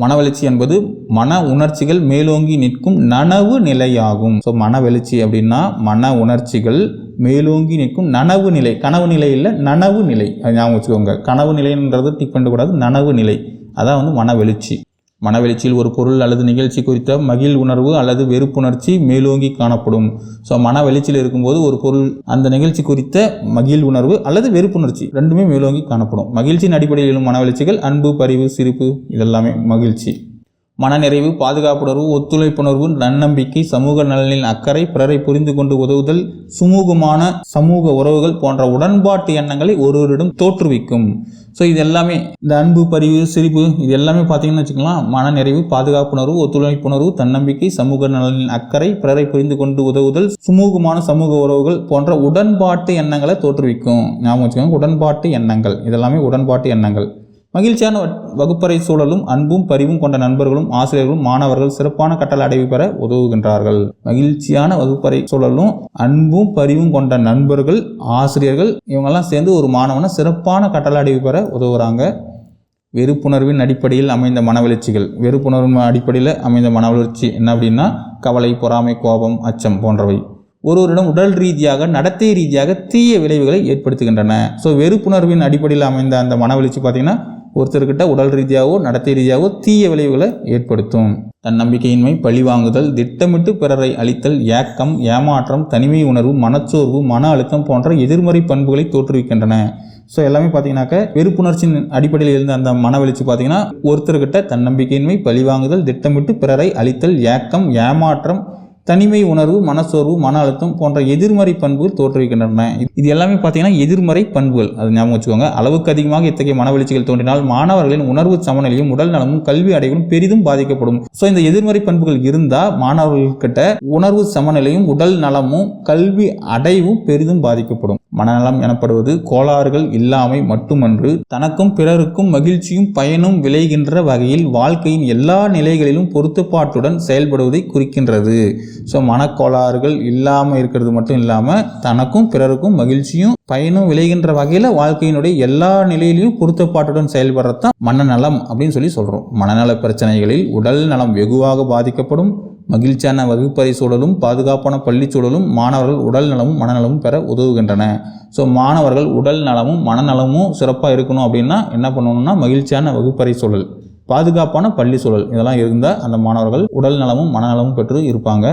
மனவெழுச்சி என்பது மன உணர்ச்சிகள் மேலோங்கி நிற்கும் நனவு நிலையாகும். ஸோ மனவெழுச்சி அப்படின்னா மன உணர்ச்சிகள் மேலோங்கி நிற்கும் நனவு நிலை. கனவு நிலை இல்லை நனவு நிலை. அது ஞாபகம் வச்சுக்கோங்க. கனவு நிலைன்றது டிக் பண்ணக்கூடாது நனவு நிலை. அதான் வந்து மனவெழுச்சி மனவெளிச்சியில் ஒரு பொருள் அல்லது நிகழ்ச்சி குறித்த மகிழ் உணர்வு அல்லது வெறுப்புணர்ச்சி மேலோங்கி காணப்படும். ஸோ மனவெழுச்சியில் இருக்கும்போது ஒரு பொருள் அந்த நிகழ்ச்சி குறித்த மகிழ் உணர்வு அல்லது வெறுப்புணர்ச்சி ரெண்டுமே மேலோங்கி காணப்படும். மகிழ்ச்சியின் அடிப்படையில் எழும் மனவெளிச்சிகள் அன்பு பரிவு சிரிப்பு இதெல்லாமே மகிழ்ச்சி. மனநிறைவு பாதுகாப்புணர்வு ஒத்துழைப்புணர்வு நன்னம்பிக்கை சமூக நலனின் அக்கறை பிறரை புரிந்து கொண்டு உதவுதல் சுமூகமான சமூக உறவுகள் போன்ற உடன்பாட்டு எண்ணங்களை ஒருவரிடம் தோற்றுவிக்கும். ஸோ இது எல்லாமே இந்த அன்பு பரிவு சிரிப்பு இது எல்லாமே பார்த்தீங்கன்னு வச்சுக்கலாம். மனநிறைவு பாதுகாப்புணர்வு ஒத்துழைப்புணர்வு தன்னம்பிக்கை சமூக நலனின் அக்கறை பிறரை புரிந்து கொண்டு உதவுதல் சுமூகமான சமூக உறவுகள் போன்ற உடன்பாட்டு எண்ணங்களை தோற்றுவிக்கும். ஞாபகம் வச்சுக்கோங்க உடன்பாட்டு எண்ணங்கள். இதெல்லாமே உடன்பாட்டு எண்ணங்கள். மகிழ்ச்சியான வகுப்பறை சூழலும் அன்பும் பரிவும் கொண்ட நண்பர்களும் ஆசிரியர்களும் மாணவர்கள் சிறப்பான கட்டளை அடைவு பெற உதவுகின்றார்கள். மகிழ்ச்சியான வகுப்பறை சூழலும் அன்பும் பரிவும் கொண்ட நண்பர்கள் ஆசிரியர்கள் இவங்கெல்லாம் சேர்ந்து ஒரு மாணவனை சிறப்பான கட்டளை அடைவு பெற உதவுறாங்க. வெறுப்புணர்வின் அடிப்படையில் அமைந்த மனவளர்ச்சிகள். வெறுப்புணர்வின் அடிப்படையில் அமைந்த மனவளர்ச்சி என்ன அப்படின்னா கவலை பொறாமை கோபம் அச்சம் போன்றவை. ஒருவரிடம் உடல் ரீதியாக நடத்தை ரீதியாக தீய விளைவுகளை ஏற்படுத்துகின்றன. ஸோ வெறுப்புணர்வின் அடிப்படையில் அமைந்த அந்த மனவளர்ச்சி பார்த்திங்கன்னா ஒருத்தர்கிட்ட உடல் ரீதியாகவோ நடத்தை ரீதியாகவோ தீய விளைவுகளை ஏற்படுத்தும். தன்னம்பிக்கையின்மை பழிவாங்குதல் திட்டமிட்டு பிறரை அழித்தல் ஏக்கம் ஏமாற்றம் தனிமை உணர்வு மனச்சோர்வு மன அழுத்தம் போன்ற எதிர்மறை பண்புகளை தோற்றுவிக்கின்றன. ஸோ எல்லாமே பார்த்தீங்கன்னாக்க வெறுப்புணர்ச்சியின் அடிப்படையில் இருந்த அந்த மன வெளிச்சு பார்த்தீங்கன்னா ஒருத்தர்கிட்ட தன்னம்பிக்கையின்மை பழிவாங்குதல் திட்டமிட்டு பிறரை அழித்தல் ஏக்கம் ஏமாற்றம் தனிமை உணர்வு மனசோர்வு மன அழுத்தம் போன்ற எதிர்மறை பண்புகள் தோற்றுவிக்கின்றன. இது எல்லாமே பார்த்தீங்கன்னா எதிர்மறை பண்புகள். அது ஞாபகம் வச்சுக்கோங்க. அளவுக்கு அதிகமாக இத்தகைய மனவெளிச்சிகள் தோன்றினால் மாணவர்களின் உணர்வு சமநிலையும் உடல் நலமும் கல்வி அடைவும் பெரிதும் பாதிக்கப்படும். ஸோ இந்த எதிர்மறை பண்புகள் இருந்தால் மாணவர்கள்கிட்ட உணர்வு சமநிலையும் உடல் நலமும் கல்வி அடைவும் பெரிதும் பாதிக்கப்படும். மனநலம் எனப்படுவது கோளாறுகள் இல்லாமை மட்டுமன்று தனக்கும் பிறருக்கும் மகிழ்ச்சியும் பயனும் விளைகின்ற வகையில் வாழ்க்கையின் எல்லா நிலைகளிலும் பொருத்தப்பாட்டுடன் செயல்படுவதை குறிக்கின்றது. ஸோ மனக்கோளாறுகள் இல்லாமல் இருக்கிறது மட்டும் இல்லாமல் தனக்கும் பிறருக்கும் மகிழ்ச்சியும் பயனும் விளைகின்ற வகையில் வாழ்க்கையினுடைய எல்லா நிலையிலையும் பொருத்தப்பாட்டுடன் செயல்படுறதான் மனநலம் அப்படின்னு சொல்லி சொல்கிறோம் மனநல பிரச்சனைகளில் உடல் நலம் வெகுவாக பாதிக்கப்படும். மகிழ்ச்சியான வகுப்பறை சூழலும் பாதுகாப்பான பள்ளி சூழலும் மாணவர்கள் உடல் நலமும் மனநலமும் பெற உதவுகின்றன. ஸோ மாணவர்கள் உடல் நலமும் மனநலமும் சிறப்பாக இருக்கணும் அப்படின்னா என்ன பண்ணணும்னா மகிழ்ச்சியான வகுப்பறை சூழல் பாதுகாப்பான பள்ளி சூழல் இதெல்லாம் இருந்தால் அந்த மாணவர்கள் உடல் நலமும் மனநலமும் பெற்று இருப்பாங்க.